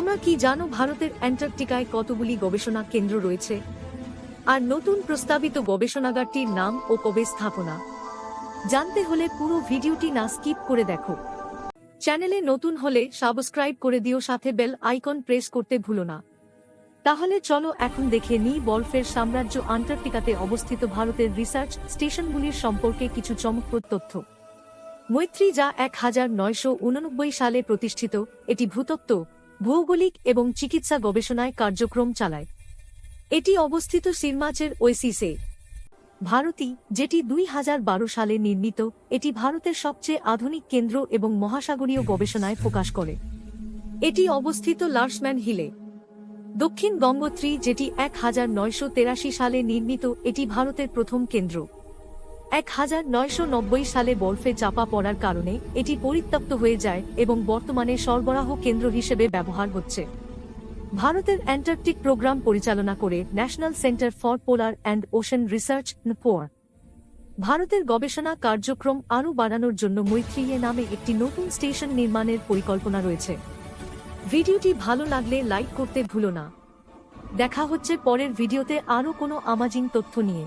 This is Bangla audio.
তোমরা কি জানো ভারতের অ্যান্টার্কটিকায় কতগুলি গবেষণা কেন্দ্র রয়েছে? আর নতুন প্রস্তাবিত গবেষণাগারটির নাম ও কবে স্থাপনা। জানতে হলে পুরো ভিডিওটি না স্কিপ করে দেখো। চ্যানেলে নতুন হলে সাবস্ক্রাইব করে দিও, সাথে বেল আইকন প্রেস করতে ভুলো না। তাহলে চলো এখন দেখে নিই বরফের সাম্রাজ্য আন্টার্কটিকাতে অবস্থিত ভারতের রিসার্চ স্টেশনগুলির সম্পর্কে কিছু চমকপ্রদ তথ্য। মৈত্রী যা এক হাজার নয়শো উননব্বই সালে প্রতিষ্ঠিত, এটি ভূতত্ত্ব ভৌগোলিক এবং চিকিৎসা গবেষণায় কার্যক্রম চালায়। এটি অবস্থিত সিরমাচের ওয়েসিসে। ভারতী, যেটি দুই হাজার বারো সালে নির্মিত, এটি ভারতের সবচেয়ে আধুনিক কেন্দ্র এবং মহাসাগরীয় গবেষণায় প্রকাশ করে। এটি অবস্থিত লার্সম্যান হিলে। দক্ষিণ গঙ্গোত্রী, যেটি এক সালে নির্মিত, এটি ভারতের প্রথম কেন্দ্র। এক হাজার নয়শো নব্বই সালে বরফে চাপা পড়ার কারণে এটি পরিত্যক্ত হয়ে যায় এবং বর্তমানে সরবরাহ কেন্দ্র হিসেবে ব্যবহার হচ্ছে। ভারতের অ্যান্টার্কটিক প্রোগ্রাম পরিচালনা করে national centre for polar and ocean research, নপোর। ভারতের গবেষণা কার্যক্রম আরও বাড়ানোর জন্য মৈত্রীয়ে নামে একটি নতুন স্টেশন নির্মাণের পরিকল্পনা রয়েছে। ভিডিওটি ভালো লাগলে লাইক করতে ভুলো না। দেখা হচ্ছে পরের ভিডিওতে আরও কোনো আমাজিং তথ্য নিয়ে।